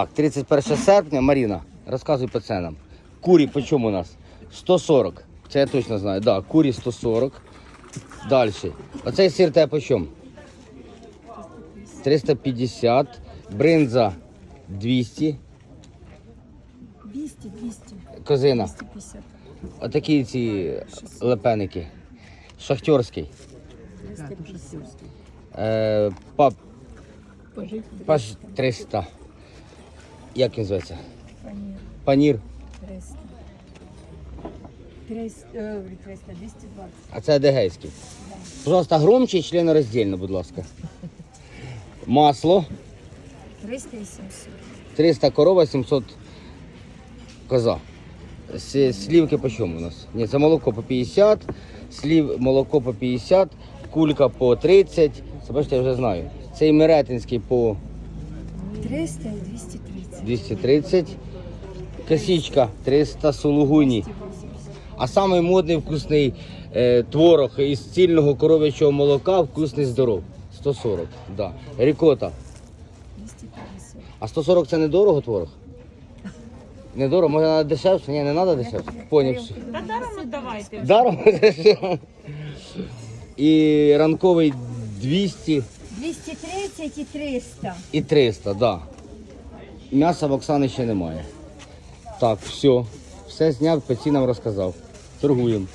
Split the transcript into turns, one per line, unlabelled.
Так, 31 серпня, Маріна, розказуй по ценам. Курі по чому у нас? 140. Це я точно знаю. Да, курі 140. Далі. Оцей сир тебе по чому? 350. Бринза 200.
200, 200,
Козина.
250,
Отакі ці лепеники. Шахтерський.
350.
Е, пап, паш 300. Як він зветься?
панір
Панір.
300. 300, е, 300, 220.
А це адегейський. Пожалуйста, громче і членороздільно, будь ласка. Масло
300 і 700.
300 корова, 700 коза. С- Слівки по чому у нас? Ні, це молоко по 50, слів, молоко по 50, кулька по 30. Це бачите, я вже знаю. Цей меретинський по
300 і 230.
230. Косічка 300 сулугуні. А самий модний вкусний е, творог із цільного коров'ячого молока, вкусний здоров. 140. Да. Рікота.
250.
А 140 це недорого творог? Недорого, може треба дешевше? Ні, не треба дешевше. Поняв.
Та даром давайте.
Даром? І ранковий 200
230 і 300.
і 300, да. М'яса в Оксани ще немає. Так, все. Все зняв, по цінам розказав. Торгуємо.